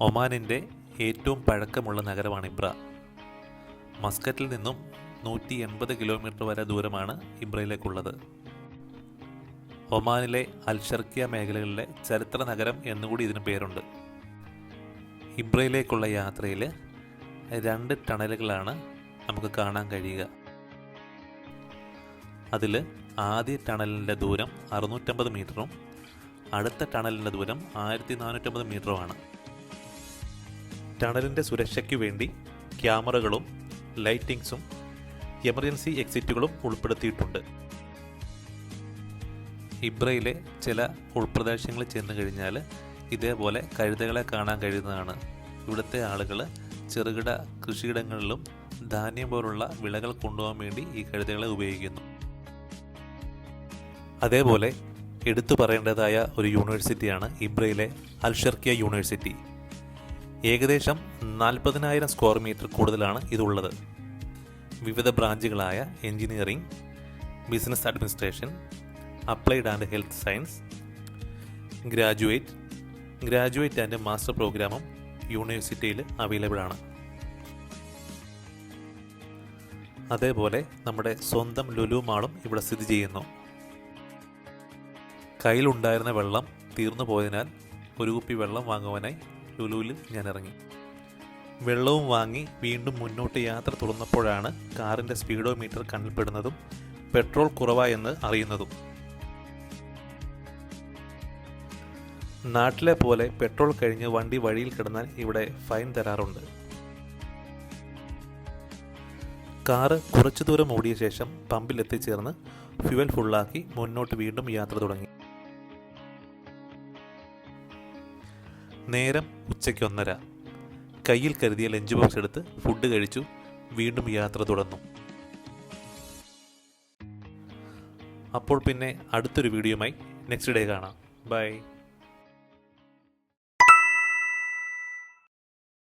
ഒമാനിന്റെ ഏറ്റവും പഴക്കമുള്ള നഗരമാണ് ഇബ്ര. മസ്കറ്റിൽ നിന്നും നൂറ്റി എൺപത് കിലോമീറ്റർ വരെ ദൂരമാണ് ഇബ്രയിലേക്കുള്ളത്. ഒമാനിലെ അൽഷർക്കിയ മേഖലകളിലെ ചരിത്ര നഗരം എന്നുകൂടി ഇതിന് പേരുണ്ട്. ഇബ്രയിലേക്കുള്ള യാത്രയിൽ രണ്ട് ടണലുകളാണ് നമുക്ക് കാണാൻ കഴിയുക. അതിൽ ആദ്യ ടണലിന്റെ ദൂരം അറുന്നൂറ്റമ്പത് മീറ്ററും അടുത്ത ടണലിന്റെ ദൂരം ആയിരത്തി നാനൂറ്റമ്പത് മീറ്ററുമാണ്. ടണലിന്റെ സുരക്ഷയ്ക്കു വേണ്ടി ക്യാമറകളും ലൈറ്റിങ്സും എമർജൻസി എക്സിറ്റുകളും ഉൾപ്പെടുത്തിയിട്ടുണ്ട്. ഇബ്രയിലെ ചില ഉൾപ്രദേശങ്ങളിൽ ചെന്ന് കഴിഞ്ഞാൽ ഇതേപോലെ കഴുതകളെ കാണാൻ കഴിയുന്നതാണ്. ഇവിടുത്തെ ആളുകൾ ചെറുകിട കൃഷിയിടങ്ങളിലും ധാന്യം പോലുള്ള വിളകൾ കൊണ്ടുപോകാൻ വേണ്ടി ഈ കഴുതകളെ ഉപയോഗിക്കുന്നു. അതേപോലെ എടുത്തു പറയേണ്ടതായ ഒരു യൂണിവേഴ്സിറ്റിയാണ് ഇബ്രയിലെ അൽഷർക്കിയ യൂണിവേഴ്സിറ്റി. ഏകദേശം നാൽപ്പതിനായിരം സ്ക്വയർ മീറ്റർ കൂടുതലാണ് ഇതുള്ളത്. വിവിധ ബ്രാഞ്ചുകളായ engineering business administration applied and health science graduate graduate and master പ്രോഗ്രാമും യൂണിവേഴ്സിറ്റിയിൽ അവൈലബിൾ ആണ്. അതേപോലെ നമ്മുടെ സ്വന്തം ലുലു മാളും ഇവിടെ സ്ഥിതി ചെയ്യുന്നു. കയ്യിലുണ്ടായിരുന്ന വെള്ളം തീർന്നു പോയതിനാൽ ഒരു കുപ്പി വെള്ളം വാങ്ങുവാനായി ലുലുവിൽ ഞാൻ ഇറങ്ങി വെള്ളവും വാങ്ങി വീണ്ടും മുന്നോട്ട് യാത്ര തുടർന്നപ്പോഴാണ് കാറിന്റെ സ്പീഡോ മീറ്റർ കണ്ണിൽപ്പെടുന്നതും പെട്രോൾ കുറവായെന്ന് അറിയുന്നതും. നാട്ടിലെ പോലെ പെട്രോൾ കഴിഞ്ഞ് വണ്ടി വഴിയിൽ കിടന്നാൽ ഇവിടെ ഫൈൻ തരാറുണ്ട്. കാറ് കുറച്ചു ദൂരം ഓടിയ ശേഷം പമ്പിൽ എത്തിച്ചേർന്ന് ഫ്യുവൽ ഫുള്ളാക്കി മുന്നോട്ട് വീണ്ടും യാത്ര തുടങ്ങി. നേരം ഉച്ചയ്ക്ക് ഒന്നര. കയ്യിൽ കരുതിയ ലഞ്ച് ബോക്സ് എടുത്ത് ഫുഡ് കഴിച്ചു വീണ്ടും യാത്ര തുടർന്നു. അപ്പോൾ പിന്നെ അടുത്തൊരു വീഡിയോയുമായി നെക്സ്റ്റ് ഡേ കാണാം. ബൈ